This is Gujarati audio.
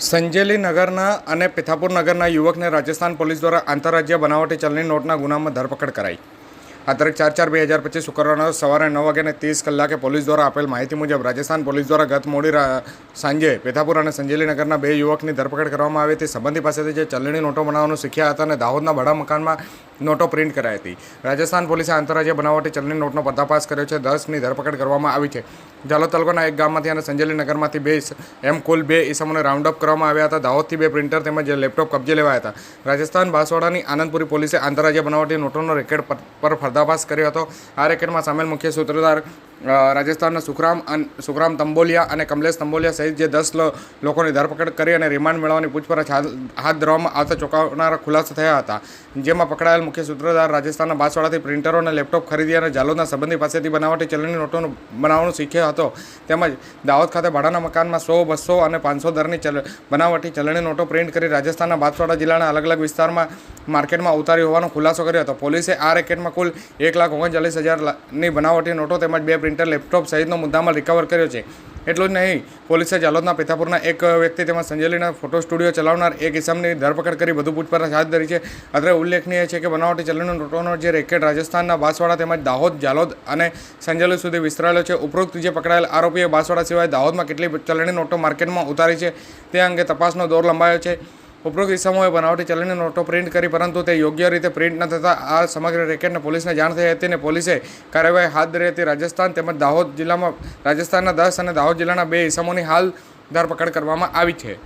સંજેલી નગરના અને પિથાપુર નગરના યુવકને રાજસ્થાન પોલીસ દ્વારા આંતરરાજ્ય બનાવટી ચલણી નોટના ગુનામાં ધરપકડ કરાઈ. આ તારીખ ચાર ચાર બે હજાર પચીસ શુક્રવારના સવારે નવ વાગ્યાને ત્રીસ કલાકે પોલીસ દ્વારા આપેલ માહિતી મુજબ રાજસ્થાન પોલીસ દ્વારા ગત મોડી સાંજે પેથાપુર અને સંજેલીનગરના બે યુવકની ધરપકડ કરવામાં આવી હતી. સંબંધી પાસેથી જે ચલણી નોટો બનાવવાનું શીખ્યા હતા અને દાહોદના બડા મકાનમાં નોટો પ્રિન્ટ કરાઈ હતી. રાજસ્થાન પોલીસે આંતરરાજ્ય બનાવટી ચલણી નોટનો પર્દાફાશ કર્યો છે. દસની ધરપકડ કરવામાં આવી છે. જાલોદ તાલુકાના એક ગામમાંથી અને સંજેલી નગરમાંથી બે એમ કુલ બે ઇસમોને રાઉન્ડ અપ કરવામાં આવ્યા હતા. દાહોદથી બે પ્રિન્ટર તેમજ લેપટોપ કબજે લેવાયા હતા. રાજસ્થાન બાંસવાડાની આનંદપુરી પોલીસે આંતરરાજ્ય બનાવટી નોટોનો રેકેટ પર પર્દાફાશ કર્યો હતો. આ રેકેટમાં સામેલ મુખ્ય સૂત્રધાર રાજસ્થાનના સુખરામ સુખરામ તંબોલિયા અને કમલેશ તંબોલિયા સહિત જે દસ લોકોની ધરપકડ કરી અને રિમાન્ડ મેળવવાની પૂછપરછ હાથ હાથ ધરવામાં આવતા ચોંકાવનારા ખુલાસા થયા હતા. જેમાં પકડાયેલ મુખ્ય સૂત્રધાર રાજસ્થાનના બાંસવાડાથી પ્રિન્ટરો અને લેપટોપ ખરીદી અને જાલોદના સંબંધી પાસેથી બનાવટી ચલણી નોટોનું બનાવવાનું શીખ્યો હતો. તેમજ દાહોદ ખાતે ભાડાના મકાનમાં સો, બસો અને પાંચસો દરની ચલ, બનાવટી ચલણી નોટો પ્રિન્ટ કરી રાજસ્થાનના બાંસવાડા જિલ્લાના અલગ અલગ વિસ્તારમાં માર્કેટમાં ઉતારી હોવાનો ખુલાસો કર્યો હતો. પોલીસે આ રેકેટમાં કુલ એક લાખ ઓગણચાલીસ હજારની બનાવટી નોટો તેમજ બે પ્રિન્ટર લેપટોપ સહિતનો મુદ્દામાં રિકવર કર્યો છે. એટલું જ નહીં, પોલીસે જાલોદના પિથાપુરના એક વ્યક્તિ તેમજ સંજેલીના ફોટો સ્ટુડિયો ચલાવનાર એક ઇસમની ધરપકડ કરી વધુ પૂછપરછ હાથ ધરી છે. અત્રે ઉલ્લેખનીય છે કે બનાવટી ચલણી નોટોનો જે રેકેટ રાજસ્થાનના બાંસવાડા તેમજ દાહોદ, જાલોદ અને સંજેલી સુધી વિસ્તરાયેલો છે. ઉપરોક્ત જે પકડાયેલ આરોપીએ બાંસવાડા સિવાય દાહોદમાં કેટલી ચલણી નોટો માર્કેટમાં ઉતારી છે તે અંગે તપાસનો દોર લંબાયો છે. ઉપરોક્ત ઇસમોએ બનાવટી ચલણી નોટો પ્રિન્ટ કરી, પરંતુ તે યોગ્ય રીતે પ્રિન્ટ ન થતાં આ સમગ્ર રેકેટને પોલીસને જાણ થઈ હતી અને પોલીસે કાર્યવાહી હાથ ધરી હતી. રાજસ્થાન તેમજ દાહોદ જિલ્લામાં રાજસ્થાનના દસ અને દાહોદ જિલ્લાના બે ઇસમોની હાલ ધરપકડ કરવામાં આવી છે.